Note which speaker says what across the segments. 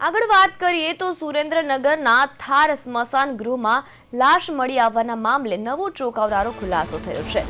Speaker 1: આગળ વાત કરીએ તો સુરેન્દ્રનગરના થાર સ્મશાન ગૃહમાં લાશ મળી આવવાના મામલે નવો ચોંકાવનારો ખુલાસો થયો છે.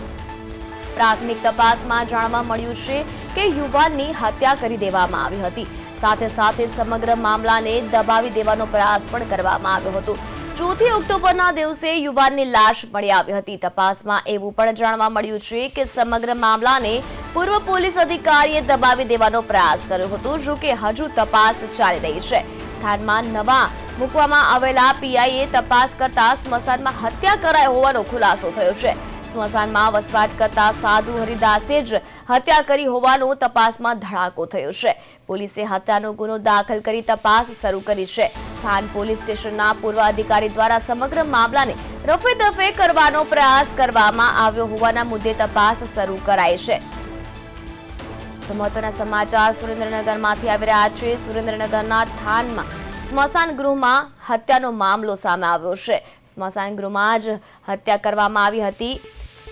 Speaker 1: પ્રાથમિક તપાસમાં જાણવા મળ્યું છે કે યુવાનની હત્યા કરી દેવામાં આવી હતી. સાથે સાથે સમગ્ર મામલાને દબાવી દેવાનો પ્રયાસ પણ કરવામાં આવ્યો હતો. ચોથી ઓક્ટોબરના દિવસે યુવાનની લાશ મળી આવી હતી. તપાસમાં એવું પણ જાણવા મળ્યું છે કે સમગ્ર મામલાને પૂર્વ પોલીસ અધિકારીએ દબાવી દેવાનો પ્રયાસ કર્યો હતો, જો કે હજુ તપાસ ચાલી રહી છે. થાનમાં નવા મૂકવામાં આવેલા પીઆઈએ તપાસ કરતા સ્મશાનમાં હત્યા કરાઈ હોવાનો ખુલાસો થયો છે. સ્મશાનમાં વસવાટ કરતા સાધુ હરિદાસે જ હત્યા કરી હોવાનો તપાસમાં ધડાકો થયો છે. પોલીસે હત્યાનો ગુનો દાખલ કરી તપાસ શરૂ કરી છે. થાન પોલીસ સ્ટેશનના પૂર્વ અધિકારી દ્વારા સમગ્ર મામલાને રફે દફે કરવાનો પ્રયાસ કરવામાં આવ્યો હોવાના મુદ્દે તપાસ શરૂ કરાઈ છે. તો મહત્વના સમાચાર સુરેન્દ્રનગરમાંથી આવી રહ્યા છે. સુરેન્દ્રનગરના થાનમાં સ્મશાન ગૃહમાં હત્યાનો મામલો સામે આવ્યો છે. સ્મશાન ગૃહમાં જ હત્યા કરવામાં આવી હતી.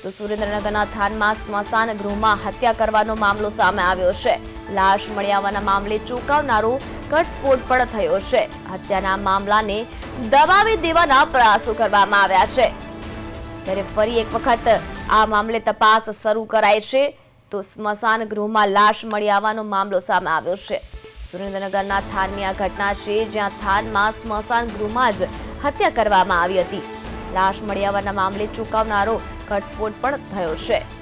Speaker 1: તો સુરેન્દ્રનગરના થાનમાં સ્મશાન ગૃહમાં હત્યા કરવાનો મામલો સામે આવ્યો છે. લાશ મળી આવવાના મામલે ચોંકાવનારો ઘટસ્ફોટ પણ થયો છે. હત્યાના મામલાને દબાવી દેવાના પ્રયાસો કરવામાં આવ્યા છે. ત્યારે ફરી એક વખત આ મામલે તપાસ શરૂ કરાઈ છે. તો સ્મશાન ગૃહમાં લાશ મળી આવવાનો મામલો સામે આવ્યો છે. સુરેન્દ્રનગરના થાનની આ ઘટના છે, જ્યાં થાનમાં સ્મશાન ગૃહમાં જ હત્યા કરવામાં આવી હતી. લાશ મળી આવવાના મામલે ચૂકવનારો ઘટસ્ફોટ પણ થયો છે.